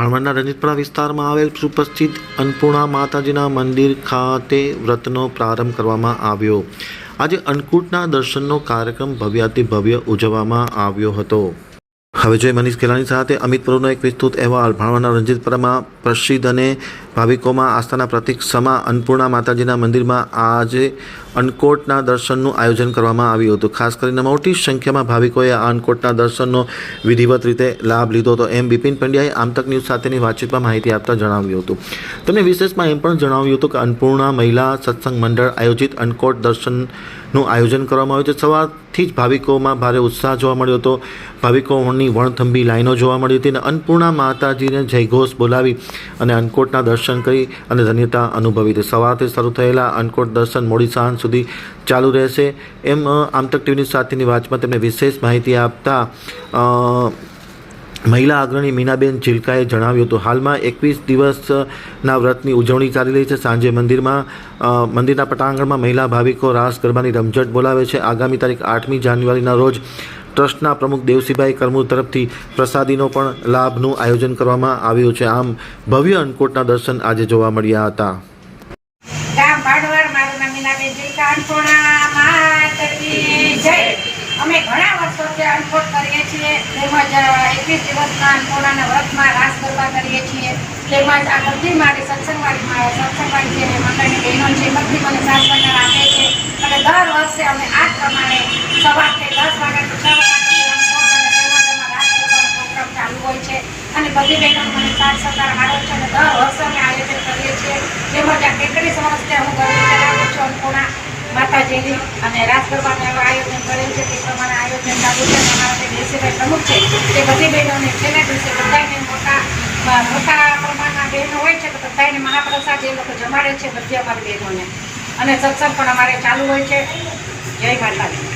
ભાણવડના રંજિતપુરા વિસ્તારમાં આવેલ સુપ્રસિદ્ધ અન્નપૂર્ણા માતાજીના મંદિર ખાતે વ્રતનો પ્રારંભ કરવામાં આવ્યો. આજે અન્નકૂટના દર્શનનો કાર્યક્રમ ભવ્યાતિ ભવ્ય ઉજવવામાં આવ્યો હતો. હવે જોઈએ મનીષ ખેલાણી સાથે અમિત પરુનો એક વિસ્તૃત અહેવાલ. રંજિત રણજીતપરામાં પ્રસિદ્ધ અને ભાવિકોમાં આસ્થાના પ્રતિક સમા અન્નપૂર્ણા માતાજીના મંદિરમાં આજે અન્નકોટના દર્શનનું આયોજન કરવામાં આવ્યું હતું. ખાસ કરીને મોટી સંખ્યામાં ભાવિકોએ આ અન્નકોટના દર્શનનો વિધિવત રીતે લાભ લીધો હતો. એમ બિપિન પંડ્યાએ આમતક ન્યૂઝ સાથેની વાતચીતમાં માહિતી આપતા જણાવ્યું હતું. તેમણે વિશેષમાં એમ પણ જણાવ્યું હતું કે અન્નપૂર્ણા મહિલા સત્સંગ મંડળ આયોજિત અન્નકોટ દર્શનનું આયોજન કરવામાં આવ્યું છે. સવારથી જ ભાવિકોમાં ભારે ઉત્સાહ જોવા મળ્યો હતો. ભાવિકોની વણથંભી લાઈનો જોવા મળી હતી અને અન્નપૂર્ણા માતાજીને જયઘોષ બોલાવી અને અન્નકોટના દર્શન કરી અને ધન્યતા અનુભવી હતી. સવારથી શરૂ થયેલા અન્નકોટ દર્શન મોડી સાંજ સુધી ચાલુ રહેશે. એમ આમતક ટીવીની સાથેની વાતમાં તેમને વિશેષ માહિતી આપતા મહિલા અગ્રણી મીનાબેન ચિલકાએ જણાવ્યું હતું, હાલમાં એકવીસ દિવસના વ્રતની ઉજવણી ચાલી રહી છે. સાંજે મંદિરમાં મંદિરના પટાંગણમાં મહિલા ભાવિકો રાસ ગરબાની રમઝટ બોલાવે છે. આગામી તારીખ આઠમી જાન્યુઆરીના રોજ ટ્રસ્ટના પ્રમુખ દેવસીભાઈ કરમૂર તરફથી પ્રસાદીનો પણ લાભનું આયોજન કરવામાં આવ્યું છે. આમ ભવ્ય અન્નકોટના દર્શન આજે જોવા મળ્યા હતા. અમે ઘણા વર્ષોથી અન્નકોટ કરીએ છીએ. એકવીસ દિવસના અન્નપૂર્ણાના વ્રતમાં રાસ ગરબા કરીએ છીએ. તેમજ આ બધી મારી સત્સંગવાળી સત્સંગવાળી જે મંડળની બહેનો છે બધી મને મહિના રાખે છે. અને દર વર્ષે અમે આ પ્રમાણે સવારથી દસ વાગ્યા છ પ્રોગ્રામ ચાલુ હોય છે. અને બધી બહેનો મને સાથ સહકાર મળે છે અને દર વર્ષે અમે આયોજન કરીએ છીએ. માતાજીની અને રાસ ગરબાનું એવું આયોજન કરેલ છે તે પ્રમાણે આયોજન ચાલુ છે અમારા જે દેશીભાઈ પ્રમુખ છે તે બધી બહેનોને છેલ્લા દિવસે બધાને મોટા મોટા પ્રમાણના બહેનો હોય છે તો બધાને મહાપ્રસાદ એ લોકો જમાડે છે બધી અમારી બહેનોને. અને સત્સંગ પણ અમારે ચાલુ હોય છે. જય માતાજી.